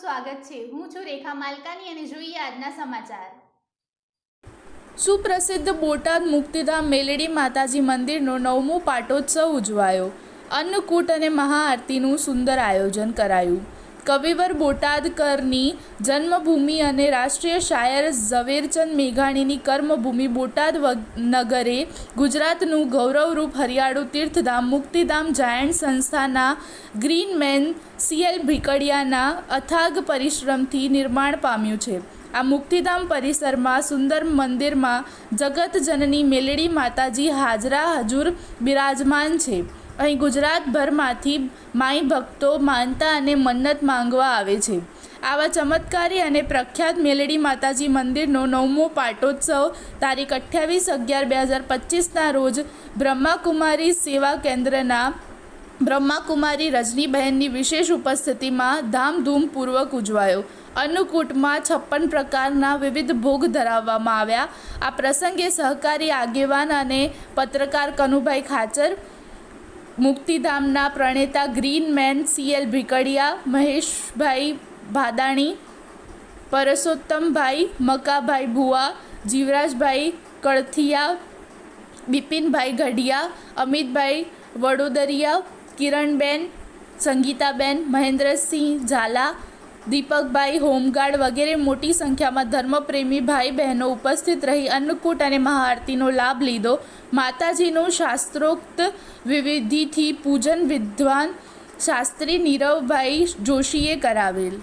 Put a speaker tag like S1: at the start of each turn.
S1: સ્વાગત છે. હું છું રેખા માલકાની અને જોઈએ આજના સમાચાર.
S2: સુપ્રસિદ્ધ બોટાદ મુક્તિધામ મેલેડી માતાજી મંદિરનો નવમો પાટોત્સવ ઉજવાયો. અન્નકૂટ અને મહાઆરતીનું સુંદર આયોજન કરાયું. કવિવર બોટાદકરની જન્મભૂમિ અને રાષ્ટ્રીય શાયર ઝવેરચંદ મેઘાણીની કર્મભૂમિ બોટાદ નગરે ગુજરાતનું ગૌરવરૂપ હરિયાળુ તીર્થધામ, મુક્તિધામ જાયન્ટ સંસ્થાના ગ્રીનમેન સીએલ ભીકડિયાના અથાગ પરિશ્રમથી નિર્માણ પામ્યું છે. આ મુક્તિધામ પરિસરમાં સુંદર મંદિરમાં જગતજનની મેલડી માતાજી હાજરા હજુર બિરાજમાન છે. અહીં ગુજરાતભરમાંથી માઈ ભક્તો માનતા અને મન્નત માંગવા આવે છે. આવા ચમત્કારી અને પ્રખ્યાત મેલડી માતાજી મંદિરનો નવમો પાટોત્સવ તારીખ અઠ્યાવીસ અગિયાર બે હજાર પચીસના રોજ બ્રહ્માકુમારી સેવા કેન્દ્રના બ્રહ્માકુમારી રજનીબહેનની વિશેષ ઉપસ્થિતિમાં ધામધૂમપૂર્વક ઉજવાયો. અન્નકૂટમાં છપ્પન પ્રકારના વિવિધ ભોગ ધરાવવામાં આવ્યા. આ પ્રસંગે સહકારી આગેવાન અને પત્રકાર કનુભાઈ ખાચર મુક્તિધામના પ્રણેતા green man CL Bhikadiya, Maheshbhai Bhadani, Parsottambhai Makabhai Bhuva, Jivrajbhai Kalathiya, Bipinbhai Gadhiya Amitbhai Vadodariya, Kiranben, Sangitaben, Mahendrasinh Jhala Deepakbhai home guard વગેરે મોટી સંખ્યામાં ધર્મપ્રેમી ભાઈ બહેનો ઉપસ્થિત રહી અન્નકૂટ અને મહાઆરતીનો લાભ લીધો. માતાજીનું શાસ્ત્રોક્ત વિવિધિથી પૂજન વિદ્વાન શાસ્ત્રી નીરવભાઈ જોશીએ કરાવેલ.